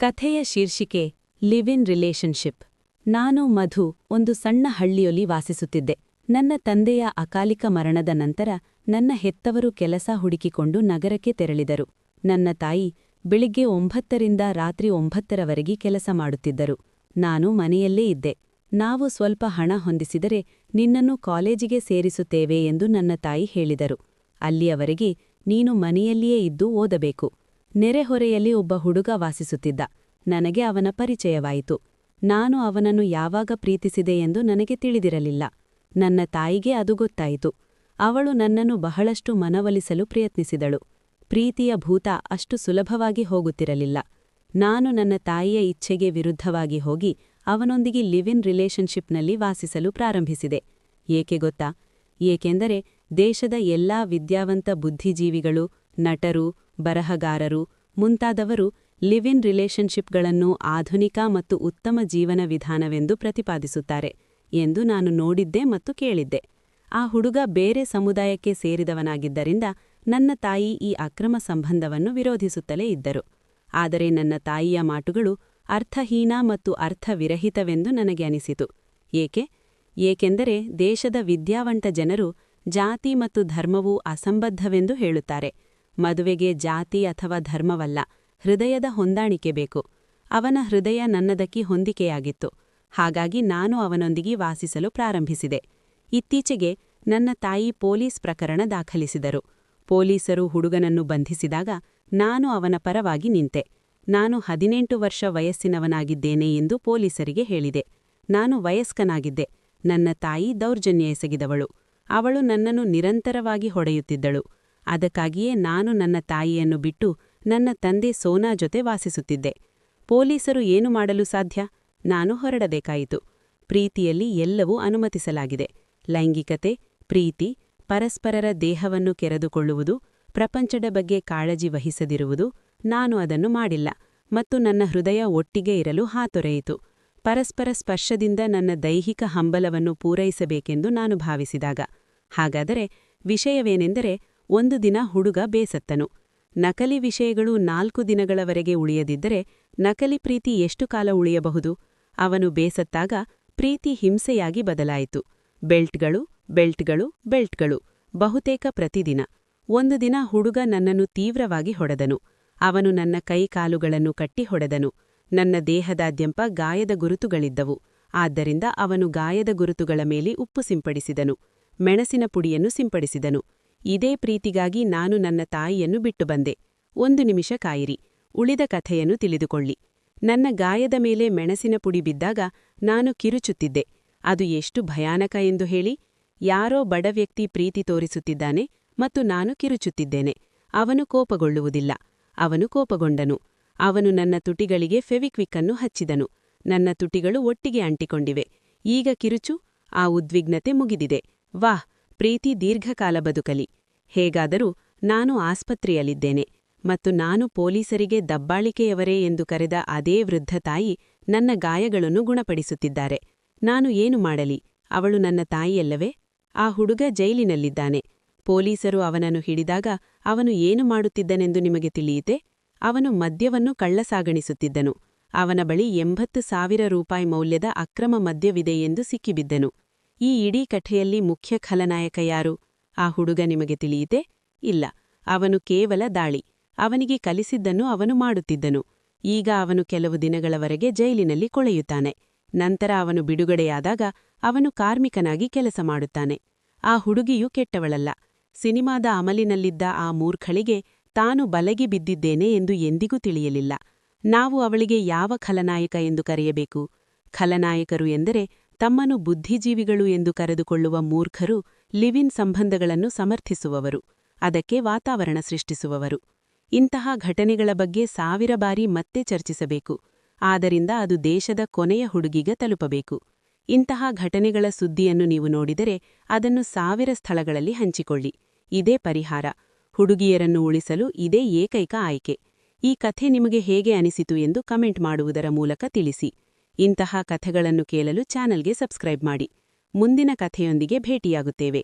ಕಥೆಯ ಶೀರ್ಷಿಕೆ live in relationship ನಾನು ಮಧು, ಒಂದು ಸಣ್ಣ ಹಳ್ಳಿಯಲ್ಲಿ ವಾಸಿಸುತ್ತಿದ್ದೆ. ನನ್ನ ತಂದೆಯ ಅಕಾಲಿಕ ಮರಣದ ನಂತರ ನನ್ನ ಹೆತ್ತವರು ಕೆಲಸ ಹುಡುಕಿಕೊಂಡು ನಗರಕ್ಕೆ ತೆರಳಿದರು. ನನ್ನ ತಾಯಿ ಬೆಳಿಗ್ಗೆ ಒಂಬತ್ತರಿಂದ ರಾತ್ರಿ ಒಂಬತ್ತರವರೆಗೆ ಕೆಲಸ ಮಾಡುತ್ತಿದ್ದರು. ನಾನು ಮನೆಯಲ್ಲೇ ಇದ್ದೆ. ನಾವು ಸ್ವಲ್ಪ ಹಣ ಹೊಂದಿಸಿದರೆ ನಿನ್ನನ್ನು ಕಾಲೇಜಿಗೆ ಸೇರಿಸುತ್ತೇವೆ ಎಂದು ನನ್ನ ತಾಯಿ ಹೇಳಿದರು. ಅಲ್ಲಿಯವರೆಗೆ ನೀನು ಮನೆಯಲ್ಲಿಯೇ ಇದ್ದು ಓದಬೇಕು. ನೆರೆಹೊರೆಯಲ್ಲಿ ಒಬ್ಬ ಹುಡುಗ ವಾಸಿಸುತ್ತಿದ್ದ. ನನಗೆ ಅವನ ಪರಿಚಯವಾಯಿತು. ನಾನು ಅವನನ್ನು ಯಾವಾಗ ಪ್ರೀತಿಸಿದೆ ಎಂದು ನನಗೆ ತಿಳಿದಿರಲಿಲ್ಲ. ನನ್ನ ತಾಯಿಗೆ ಅದು ಗೊತ್ತಾಯಿತು. ಅವಳು ನನ್ನನ್ನು ಬಹಳಷ್ಟು ಮನವೊಲಿಸಲು ಪ್ರಯತ್ನಿಸಿದಳು. ಪ್ರೀತಿಯ ಭೂತ ಅಷ್ಟು ಸುಲಭವಾಗಿ ಹೋಗುತ್ತಿರಲಿಲ್ಲ. ನಾನು ನನ್ನ ತಾಯಿಯ ಇಚ್ಛೆಗೆ ವಿರುದ್ಧವಾಗಿ ಹೋಗಿ ಅವನೊಂದಿಗೆ ಲಿವ್ ಇನ್ ರಿಲೇಶನ್ಶಿಪ್ನಲ್ಲಿ ವಾಸಿಸಲು ಪ್ರಾರಂಭಿಸಿದೆ. ಏಕೆ ಗೊತ್ತಾ? ಏಕೆಂದರೆ ದೇಶದ ಎಲ್ಲಾ ವಿದ್ಯಾವಂತ ಬುದ್ಧಿಜೀವಿಗಳು, ನಟರು ಬರಹಗಾರರು, ಮುಂತಾದವರು ಲಿವ್ ಇನ್ ರಿಲೇಶನ್ಶಿಪ್ಗಳನ್ನು ಆಧುನಿಕ ಮತ್ತು ಉತ್ತಮ ಜೀವನ ವಿಧಾನವೆಂದು ಪ್ರತಿಪಾದಿಸುತ್ತಾರೆ ಎಂದು ನಾನು ನೋಡಿದ್ದೆ ಮತ್ತು ಕೇಳಿದ್ದೆ. ಆ ಹುಡುಗ ಬೇರೆ ಸಮುದಾಯಕ್ಕೆ ಸೇರಿದವನಾಗಿದ್ದರಿಂದ ನನ್ನ ತಾಯಿ ಈ ಅಕ್ರಮ ಸಂಬಂಧವನ್ನು ವಿರೋಧಿಸುತ್ತಲೇ ಇದ್ದರು. ಆದರೆ ನನ್ನ ತಾಯಿಯ ಮಾಟುಗಳು ಅರ್ಥಹೀನ ಮತ್ತು ಅರ್ಥವಿರಹಿತವೆಂದು ನನಗೆ ಅನಿಸಿತು. ಏಕೆ? ಏಕೆಂದರೆ ದೇಶದ ವಿದ್ಯಾವಂತ ಜನರು ಜಾತಿ ಮತ್ತು ಧರ್ಮವು ಅಸಂಬದ್ಧವೆಂದು ಹೇಳುತ್ತಾರೆ. ಮದುವೆಗೆ ಜಾತಿ ಅಥವಾ ಧರ್ಮವಲ್ಲ, ಹೃದಯದ ಹೊಂದಾಣಿಕೆ ಬೇಕು. ಅವನ ಹೃದಯ ನನ್ನದಕ್ಕೆ ಹೊಂದಿಕೆಯಾಗಿತ್ತು. ಹಾಗಾಗಿ ನಾನು ಅವನೊಂದಿಗೆ ವಾಸಿಸಲು ಪ್ರಾರಂಭಿಸಿದೆ. ಇತ್ತೀಚೆಗೆ ನನ್ನ ತಾಯಿ ಪೊಲೀಸ್ ಪ್ರಕರಣ ದಾಖಲಿಸಿದರು. ಪೊಲೀಸರು ಹುಡುಗನನ್ನು ಬಂಧಿಸಿದಾಗ ನಾನು ಅವನ ಪರವಾಗಿ ನಿಂತೆ. ನಾನು ಹದಿನೆಂಟು ವರ್ಷ ವಯಸ್ಸಿನವನಾಗಿದ್ದೇನೆ ಎಂದು ಪೊಲೀಸರಿಗೆ ಹೇಳಿದೆ. ನಾನು ವಯಸ್ಕನಾಗಿದ್ದೆ. ನನ್ನ ತಾಯಿ ದೌರ್ಜನ್ಯ ಎಸಗಿದವಳು. ಅವಳು ನನ್ನನ್ನು ನಿರಂತರವಾಗಿ ಹೊಡೆಯುತ್ತಿದ್ದಳು. ಅದಕ್ಕಾಗಿಯೇ ನಾನು ನನ್ನ ತಾಯಿಯನ್ನು ಬಿಟ್ಟು ನನ್ನ ತಂದೆ ಸೋನಾ ಜೊತೆ ವಾಸಿಸುತ್ತಿದ್ದೆ. ಪೊಲೀಸರು ಏನು ಮಾಡಲು ಸಾಧ್ಯ? ನಾನು ಹೊರಡಬೇಕಾಯಿತು. ಪ್ರೀತಿಯಲ್ಲಿ ಎಲ್ಲವೂ ಅನುಮತಿಸಲಾಗಿದೆ. ಲೈಂಗಿಕತೆ, ಪ್ರೀತಿ, ಪರಸ್ಪರರ ದೇಹವನ್ನು ಕೆರೆದುಕೊಳ್ಳುವುದು, ಪ್ರಪಂಚದ ಬಗ್ಗೆ ಕಾಳಜಿ ವಹಿಸದಿರುವುದು, ನಾನು ಅದನ್ನು ಮಾಡಿಲ್ಲ ಮತ್ತು ನನ್ನ ಹೃದಯ ಒಟ್ಟಿಗೆ ಇರಲು ಹಾತೊರೆಯಿತು. ಪರಸ್ಪರ ಸ್ಪರ್ಶದಿಂದ ನನ್ನ ದೈಹಿಕ ಹಂಬಲವನ್ನು ಪೂರೈಸಬೇಕೆಂದು ನಾನು ಭಾವಿಸಿದಾಗ. ಹಾಗಾದರೆ ವಿಷಯವೇನೆಂದರೆ ಒಂದು ದಿನ ಹುಡುಗ ಬೇಸತ್ತನು. ನಕಲಿ ವಿಷಯಗಳು ನಾಲ್ಕು ದಿನಗಳವರೆಗೆ ಉಳಿಯದಿದ್ದರೆ ನಕಲಿ ಪ್ರೀತಿ ಎಷ್ಟು ಕಾಲ ಉಳಿಯಬಹುದು? ಅವನು ಬೇಸತ್ತಾಗ ಪ್ರೀತಿ ಹಿಂಸೆಯಾಗಿ ಬದಲಾಯಿತು. ಬೆಲ್ಟ್ಗಳು ಬೆಲ್ಟ್ಗಳು ಬೆಲ್ಟ್ಗಳು, ಬಹುತೇಕ ಪ್ರತಿದಿನ. ಒಂದು ದಿನ ಹುಡುಗ ನನ್ನನ್ನು ತೀವ್ರವಾಗಿ ಹೊಡೆದನು. ಅವನು ನನ್ನ ಕೈ ಕಾಲುಗಳನ್ನು ಕಟ್ಟಿ ಹೊಡೆದನು. ನನ್ನ ದೇಹದಾದ್ಯಂಪ ಗಾಯದ ಗುರುತುಗಳಿದ್ದವು. ಆದ್ದರಿಂದ ಅವನು ಗಾಯದ ಗುರುತುಗಳ ಮೇಲೆ ಉಪ್ಪು ಸಿಂಪಡಿಸಿದನು. ಮೆಣಸಿನ ಪುಡಿಯನ್ನು ಸಿಂಪಡಿಸಿದನು. ಇದೇ ಪ್ರೀತಿಗಾಗಿ ನಾನು ನನ್ನ ತಾಯಿಯನ್ನು ಬಿಟ್ಟು ಬಂದೆ. ಒಂದು ನಿಮಿಷ ಕಾಯಿರಿ. ಉಳಿದ ಕಥೆಯನ್ನು ತಿಳಿದುಕೊಳ್ಳಿ. ನನ್ನ ಗಾಯದ ಮೇಲೆ ಮೆಣಸಿನ ಪುಡಿ ಬಿದ್ದಾಗ ನಾನು ಕಿರುಚುತ್ತಿದ್ದೆ. ಅದು ಎಷ್ಟು ಭಯಾನಕ ಎಂದು ಹೇಳಿ. ಯಾರೋ ಬಡ ವ್ಯಕ್ತಿ ಪ್ರೀತಿ ತೋರಿಸುತ್ತಿದ್ದಾನೆ ಮತ್ತು ನಾನು ಕಿರುಚುತ್ತಿದ್ದೇನೆ. ಅವನು ಕೋಪಗೊಳ್ಳುವುದಿಲ್ಲ. ಅವನು ಕೋಪಗೊಂಡನು. ಅವನು ನನ್ನ ತುಟಿಗಳಿಗೆ ಫೆವಿಕ್ವಿಕ್ಕನ್ನು ಹಚ್ಚಿದನು. ನನ್ನ ತುಟಿಗಳು ಒಟ್ಟಿಗೆ ಅಂಟಿಕೊಂಡಿವೆ. ಈಗ ಕಿರುಚು, ಆ ಉದ್ವಿಗ್ನತೆ ಮುಗಿದಿದೆ. ವಾಹ್, ಪ್ರೀತಿ ದೀರ್ಘಕಾಲ ಬದುಕಲಿ. ಹೇಗಾದರೂ ನಾನು ಆಸ್ಪತ್ರೆಯಲ್ಲಿದ್ದೇನೆ ಮತ್ತು ನಾನು ಪೊಲೀಸರಿಗೆ ದಬ್ಬಾಳಿಕೆಯವರೇ ಎಂದು ಕರೆದ ಅದೇ ವೃದ್ಧ ತಾಯಿ ನನ್ನ ಗಾಯಗಳನ್ನು ಗುಣಪಡಿಸುತ್ತಿದ್ದಾರೆ. ನಾನು ಏನು ಮಾಡಲಿ? ಅವಳು ನನ್ನ ತಾಯಿಯಲ್ಲವೇ? ಆ ಹುಡುಗ ಜೈಲಿನಲ್ಲಿದ್ದಾನೆ. ಪೊಲೀಸರು ಅವನನ್ನು ಹಿಡಿದಾಗ ಅವನು ಏನು ಮಾಡುತ್ತಿದ್ದನೆಂದು ನಿಮಗೆ ತಿಳಿಯಿತೆ? ಅವನು ಮದ್ಯವನ್ನು ಕಳ್ಳಸಾಗಣಿಸುತ್ತಿದ್ದನು. ಅವನ ಬಳಿ ಎಂಬತ್ತು ಸಾವಿರ ರೂಪಾಯಿ ಮೌಲ್ಯದ ಅಕ್ರಮ ಮದ್ಯವಿದೆ ಎಂದು ಸಿಕ್ಕಿಬಿದ್ದನು. ಈ ಇಡೀ ಕಥೆಯಲ್ಲಿ ಮುಖ್ಯ ಖಲನಾಯಕ ಯಾರು? ಆ ಹುಡುಗ ನಿಮಗೆ ತಿಳಿಯಿತೆ? ಇಲ್ಲ. ಅವನು ಕೇವಲ ದಾಳಿ. ಅವನಿಗೆ ಕಲಿಸಿದ್ದನ್ನು ಅವನು ಮಾಡುತ್ತಿದ್ದನು. ಈಗ ಅವನು ಕೆಲವು ದಿನಗಳವರೆಗೆ ಜೈಲಿನಲ್ಲಿ ಕೊಳೆಯುತ್ತಾನೆ. ನಂತರ ಅವನು ಬಿಡುಗಡೆಯಾದಾಗ ಅವನು ಕಾರ್ಮಿಕನಾಗಿ ಕೆಲಸ ಮಾಡುತ್ತಾನೆ. ಆ ಹುಡುಗಿಯು ಕೆಟ್ಟವಳಲ್ಲ. ಸಿನಿಮಾದ ಅಮಲಿನಲ್ಲಿದ್ದ ಆ ಮೂರ್ಖಳಿಗೆ ತಾನು ಬಲಗಿ ಬಿದ್ದಿದ್ದೇನೆ ಎಂದು ಎಂದಿಗೂ ತಿಳಿಯಲಿಲ್ಲ. ನಾವು ಅವಳಿಗೆ ಯಾವ ಖಲನಾಯಕ ಎಂದು ಕರೆಯಬೇಕು? ಖಲನಾಯಕರು ಎಂದರೆ ತಮ್ಮನ್ನು ಬುದ್ಧಿಜೀವಿಗಳು ಎಂದು ಕರೆದುಕೊಳ್ಳುವ ಮೂರ್ಖರು ಲಿವಿನ್ ಸಂಬಂಧಗಳನ್ನು ಸಮರ್ಥಿಸುವವರು, ಅದಕ್ಕೆ ವಾತಾವರಣ ಸೃಷ್ಟಿಸುವವರು. ಇಂತಹ ಘಟನೆಗಳ ಬಗ್ಗೆ ಸಾವಿರ ಬಾರಿ ಮತ್ತೆ ಚರ್ಚಿಸಬೇಕು, ಆದ್ದರಿಂದ ಅದು ದೇಶದ ಕೊನೆಯ ಹುಡುಗಿಗ ತಲುಪಬೇಕು. ಇಂತಹ ಘಟನೆಗಳ ಸುದ್ದಿಯನ್ನು ನೀವು ನೋಡಿದರೆ ಅದನ್ನು ಸಾವಿರ ಸ್ಥಳಗಳಲ್ಲಿ ಹಂಚಿಕೊಳ್ಳಿ. ಇದೇ ಪರಿಹಾರ, ಹುಡುಗಿಯರನ್ನು ಉಳಿಸಲು ಇದೇ ಏಕೈಕ ಆಯ್ಕೆ. ಈ ಕಥೆ ನಿಮಗೆ ಹೇಗೆ ಅನಿಸಿತು ಎಂದು ಕಮೆಂಟ್ ಮಾಡುವುದರ ಮೂಲಕ ತಿಳಿಸಿ. ಇಂತಹ ಕಥೆಗಳನ್ನು ಕೇಳಲು ಚಾನಲ್ಗೆ ಸಬ್ಸ್ಕ್ರೈಬ್ ಮಾಡಿ. ಮುಂದಿನ ಕಥೆಯೊಂದಿಗೆ ಭೇಟಿಯಾಗುತ್ತೇವೆ.